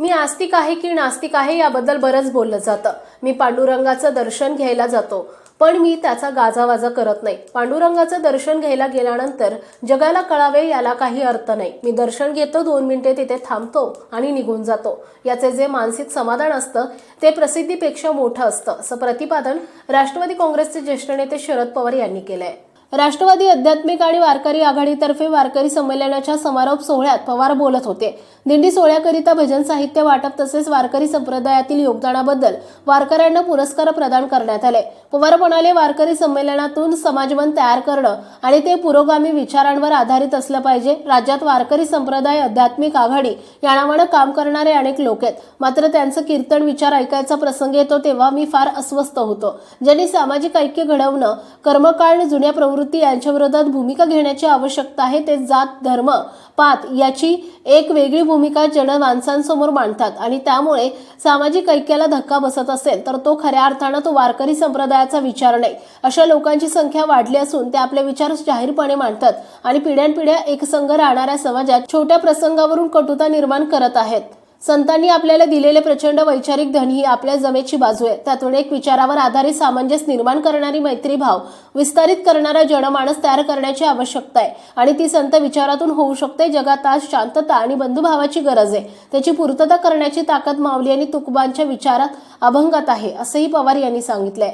मी आस्तिक आहे की नास्तिक आहे याबद्दल बरंच बोललं जातं. मी पांडुरंगाचं दर्शन घ्यायला जातो पण मी त्याचा गाजावाजा करत नाही. पांडुरंगाचं दर्शन घ्यायला गेल्यानंतर जगाला कळावे याला काही अर्थ नाही. मी दर्शन घेतो दोन मिनिटे तिथे थांबतो आणि निघून जातो. याचे जे मानसिक समाधान असतं ते प्रसिद्धीपेक्षा मोठं असतं असं प्रतिपादन राष्ट्रवादी काँग्रेसचे ज्येष्ठ नेते शरद पवार यांनी केलंय. राष्ट्रवादी आध्यात्मिक आणि वारकरी आघाडीतर्फे वारकरी संमेलनाच्या समारोप सोहळ्यात पवार बोलत होते. दिंडी सोहळ्याकरिता भजन साहित्य वाटप तसेच वारकरी संप्रदायातील योगदानाबद्दल वारकऱ्यांना पुरस्कार प्रदान करण्यात आले. पवार म्हणाले वारकरी संमेलनातून समाजमन तयार करणं आणि ते पुरोगामी विचारांवर आधारित असलं पाहिजे. राज्यात वारकरी संप्रदाय आध्यात्मिक आघाडी या नावानं काम करणारे अनेक लोक आहेत. मात्र त्यांचं कीर्तन विचार ऐकायचा प्रसंग येतो तेव्हा मी फार अस्वस्थ होतो. ज्यांनी सामाजिक ऐक्य घडवणं कर्मकाळ जुन्या प्रवृत्ती यांच्या विरोधात भूमिका घेण्याची आवश्यकता आहे ते जात धर्म पात याची एक वेगळी भूमिका जन माणसांसमोर मांडतात. आणि त्यामुळे सामाजिक ऐक्याला धक्का बसत असेल तर तो खऱ्या अर्थानं तो वारकरी संप्रदायाचा विचार नाही. अशा लोकांची संख्या वाढली असून ते आपले विचार जाहीरपणे मांडतात आणि पिढ्यानपिढ्या एकसंघ राहणाऱ्या समाजात छोट्या प्रसंगावरून कटुता निर्माण करत आहेत. संतांनी आपल्याला दिलेले प्रचंड वैचारिक धन ही आपल्या जमेची बाजू आहे. त्यातून एक विचारावर आधारित सामंजस्य निर्माण करणारी मैत्रीभाव विस्तारित करणारा जनमानस तयार करण्याची आवश्यकता आहे. आणि ती संत विचारातून होऊ शकते. जगात आज शांतता आणि बंधुभावाची गरज आहे. त्याची पूर्तता करण्याची ताकद माऊली आणि तुकबांच्या विचारात अभंगात आहे असंही पवार यांनी सांगितलंय.